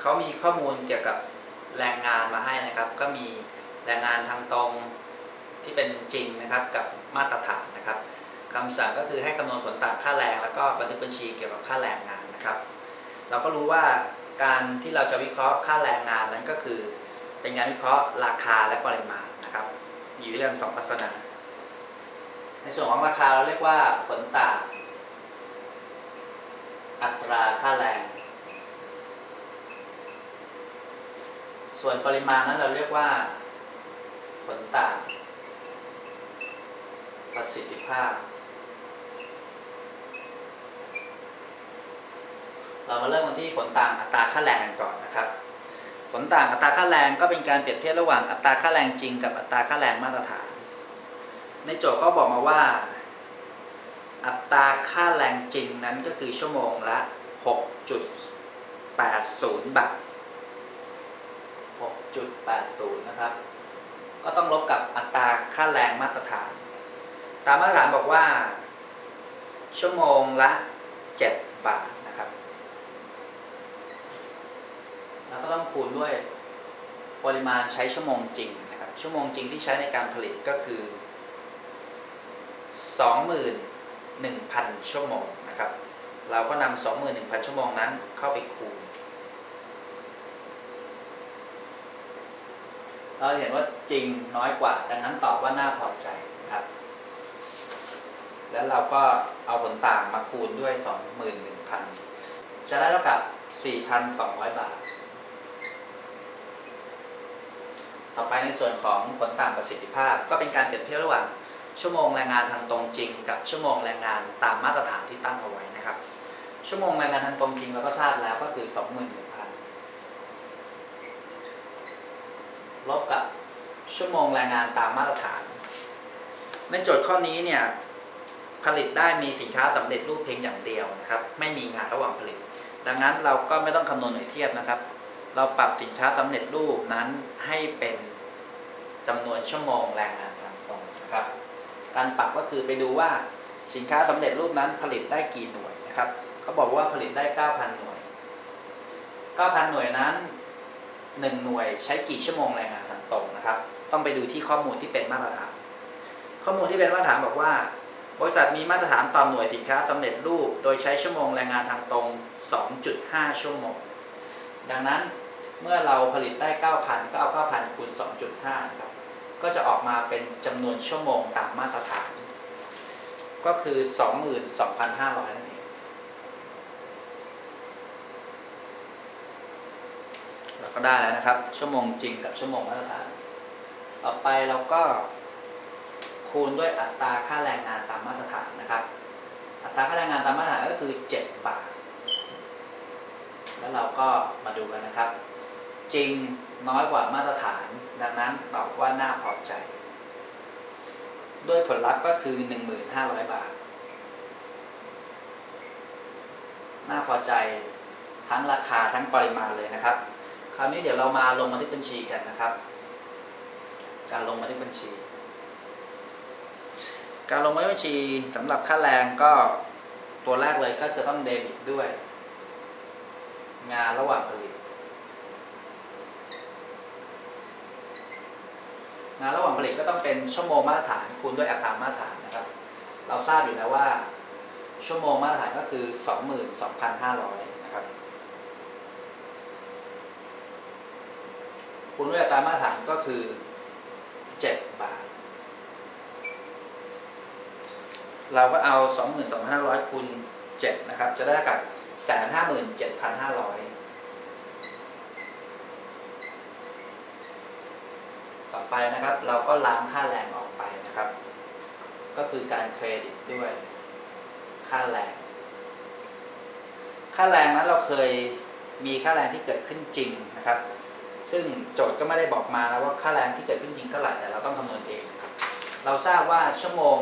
เขามีข้อมูลเกี่ยวกับแรงงานมาให้นะครับ ก็มีแรงงานทางตรงที่เป็นจริงนะครับกับมาตรฐานนะครับคำสั่งก็คือให้คำนวณผลต่างค่าแรง แล้วก็บันทึกบัญชีเกี่ยวกับค่าแรงงานนะครับ เราก็รู้ว่าการที่เราจะวิเคราะห์ค่าแรงงานนั้นก็คือ เป็นการวิเคราะห์ราคาและปริมาณนะครับ อยู่เรื่องสองลักษณะในส่วนของราคาเราเรียกว่าผลต่างอัตราค่าแรง ส่วนปริมาณนั้นเราเรียกว่า ผลต่าง ประสิทธิภาพ เรามาเริ่มกันที่ผลต่างอัตราค่าแรงกันก่อนนะครับ ผลต่างอัตราค่าแรงก็เป็นการเปรียบเทียบระหว่างอัตราค่าแรงจริงกับอัตราค่าแรงมาตรฐาน ในโจทย์เขาบอกมาว่า อัตราค่าแรงจริงนั้นก็คือชั่วโมงละ 6.80 บาท 6.80 นะครับ ก็ต้องลบกับอัตราค่าแรงมาตรฐาน ตามมาตรฐานบอกว่า ชั่วโมงละ 7 บาทนะครับ แล้วก็ต้องคูณด้วยปริมาณใช้ชั่วโมงจริงนะครับ ชั่วโมงจริงที่ใช้ในการผลิตก็คือ 21,000 ชั่วโมงนะครับ เราก็นำ21,000 ชั่วโมงนั้นเข้าไปคูณ เราเห็นว่าจริงน้อยกว่า ดังนั้นตอบว่าน่าพอใจนะครับ แล้วเราก็เอาผลต่างมาคูณด้วย 21,000 จะได้เท่ากับ 4,200 บาท ต่อไปในส่วนของผลต่างประสิทธิภาพ ก็เป็นการเปรียบเทียบระหว่างชั่วโมงแรงงานทางตรงจริง กับชั่วโมงแรงงานตามมาตรฐานที่ตั้งเอาไว้นะครับ ชั่วโมงแรงงานทางตรงจริงเราก็ทราบแล้วก็คือ 21,000 ลบกับชั่วโมงแรงงานตามมาตรฐาน ในโจทย์ข้อนี้เนี่ยผลิตได้มีสินค้าสำเร็จรูปเพียงอย่างเดียวนะครับ ไม่มีงานระหว่างผลิต ดังนั้นเราก็ไม่ต้องคำนวณหน่วยเทียบนะครับ เราปรับสินค้าสำเร็จรูปนั้นให้เป็นจำนวนชั่วโมงแรงงานทางตรงนะครับ การปรับก็คือไปดูว่าสินค้าสำเร็จรูปนั้นผลิตได้กี่หน่วยนะครับเขาบอกว่าผลิตได้ 9,000 หน่วย 9,000 หน่วยนั้น 1 หน่วยใช้กี่ชั่วโมงแรงงานทางตรงนะครับ ต้องไปดูที่ข้อมูลที่เป็นมาตรฐาน ข้อมูลที่เป็นมาตรฐานบอกว่า บริษัทมีมาตรฐานต่อหน่วยสินค้าสำเร็จรูป โดยใช้ชั่วโมงแรงงานทางตรง 2.5 ชั่วโมง ดังนั้นเมื่อเราผลิตได้ 9,000 ก็เอา 9,000 คูณ 2.5 นะครับ ก็จะออกมาเป็นจำนวนชั่วโมงตามมาตรฐาน ก็คือ 22,500นั่นเอง เรา ก็ได้แล้วนะครับ ชั่วโมงจริงกับชั่วโมงมาตรฐาน ต่อไปเราก็คูณด้วยอัตราค่าแรงงานตามมาตรฐานนะครับ อัตราค่าแรงงานตามมาตรฐานก็คือ 7 บาท แล้วเราก็มาดูกันนะครับ จริงน้อยกว่ามาตรฐาน ดังนั้นตอบว่าน่าพอใจ ด้วยผลลัพธ์ก็คือ 1,500 บาท น่าพอใจทั้งราคาทั้งปริมาณเลยนะครับ ราวนี้เดี๋ยวเรามาลงบันทึกบัญชีกันนะครับ การลงบันทึกบัญชี การลงบันทึกบัญชีสำหรับค่าแรงก็ตัวแรกเลยก็จะต้องเดบิตด้วย งานระหว่างผลิต งานระหว่างผลิตก็ต้องเป็นชั่วโมงมาตรฐานคูณด้วยอัตรามาตรฐานนะครับ เราทราบอยู่แล้วว่า ชั่วโมงมาตรฐานก็คือ 22,500นะครับ คูณด้วยอัตรามาตรฐานก็คือ7บาท เราก็เอา 22,500คูณ7นะครับ จะได้กับ157,500ต่อไปนะครับ เราก็ล้างค่าแรงออกไปนะครับ ก็คือการเครดิตด้วย ค่าแรง ค่าแรงนั้นเราเคยมีค่าแรงที่เกิดขึ้นจริงนะครับ ซึ่งโจทย์ก็ไม่ได้บอกมาแล้วว่าค่าแรงที่เกิดขึ้นจริงเท่าไหร่แต่เราต้องคำนวณเองครับเราทราบว่าชั่วโมง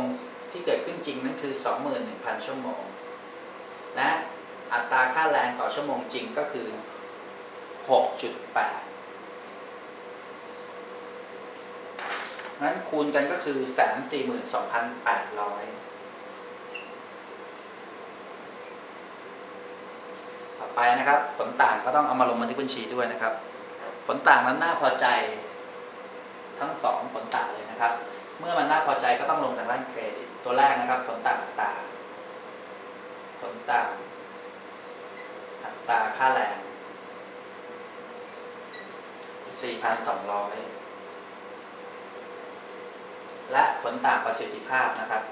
ที่เกิดขึ้นจริงนั้นคือ 21,000 ชั่วโมง และอัตราค่าแรงต่อชั่วโมงจริงก็คือ 6.8งั้นคูณกันก็คือ 142,800ต่อไปไปนะครับ ผลต่างก็ต้องเอามาลงบันทึกบัญชีด้วยนะครับ ผลต่างนั้นน่าพอใจทั้งสองผลต่างเลยนะครับ เมื่อมันน่าพอใจก็ต้องลงทางด้านเครดิต ตัวแรกนะครับ ผลต่างตราผลต่างอัตราค่าแรง 4,200 และผลต่างประสิทธิภาพนะครับ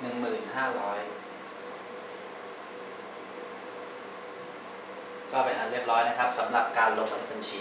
หนึ่งหมื่นห้าร้อยก็เป็นอันเรียบร้อยนะครับสำหรับการลงบันทึกบัญชี